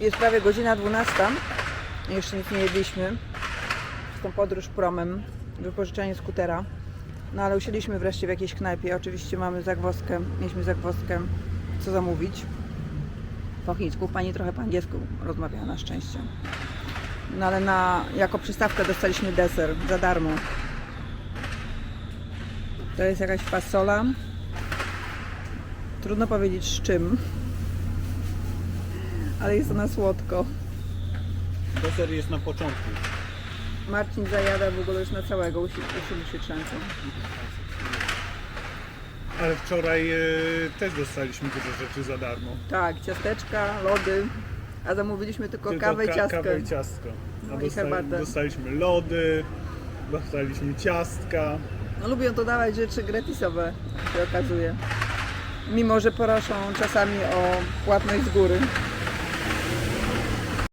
Jest prawie godzina 12. Jeszcze nic nie jedliśmy. Tą podróż promem, wypożyczenie skutera. No ale usiedliśmy wreszcie w jakiejś knajpie. Oczywiście mamy zagwozdkę, mieliśmy zagwozdkę, co zamówić. Po chińsku, pani trochę po angielsku rozmawia na szczęście. No ale na, jako przystawkę dostaliśmy deser za darmo. To jest jakaś fasola. Trudno powiedzieć z czym. Ale jest ona słodko. Deser jest na początku. Marcin zajada w ogóle już na całego, usi, usi się trzęsą. Ale wczoraj e, też dostaliśmy dużo rzeczy za darmo. Tak, ciasteczka, lody, a zamówiliśmy tylko, Tylko kawę i ka- ciastkę. Kawę i ciastko. No A i dosta- herbatę. dostaliśmy lody, dostaliśmy ciastka. No, lubią dodawać rzeczy gratisowe, się okazuje. Mimo, że proszą czasami o płatność z góry.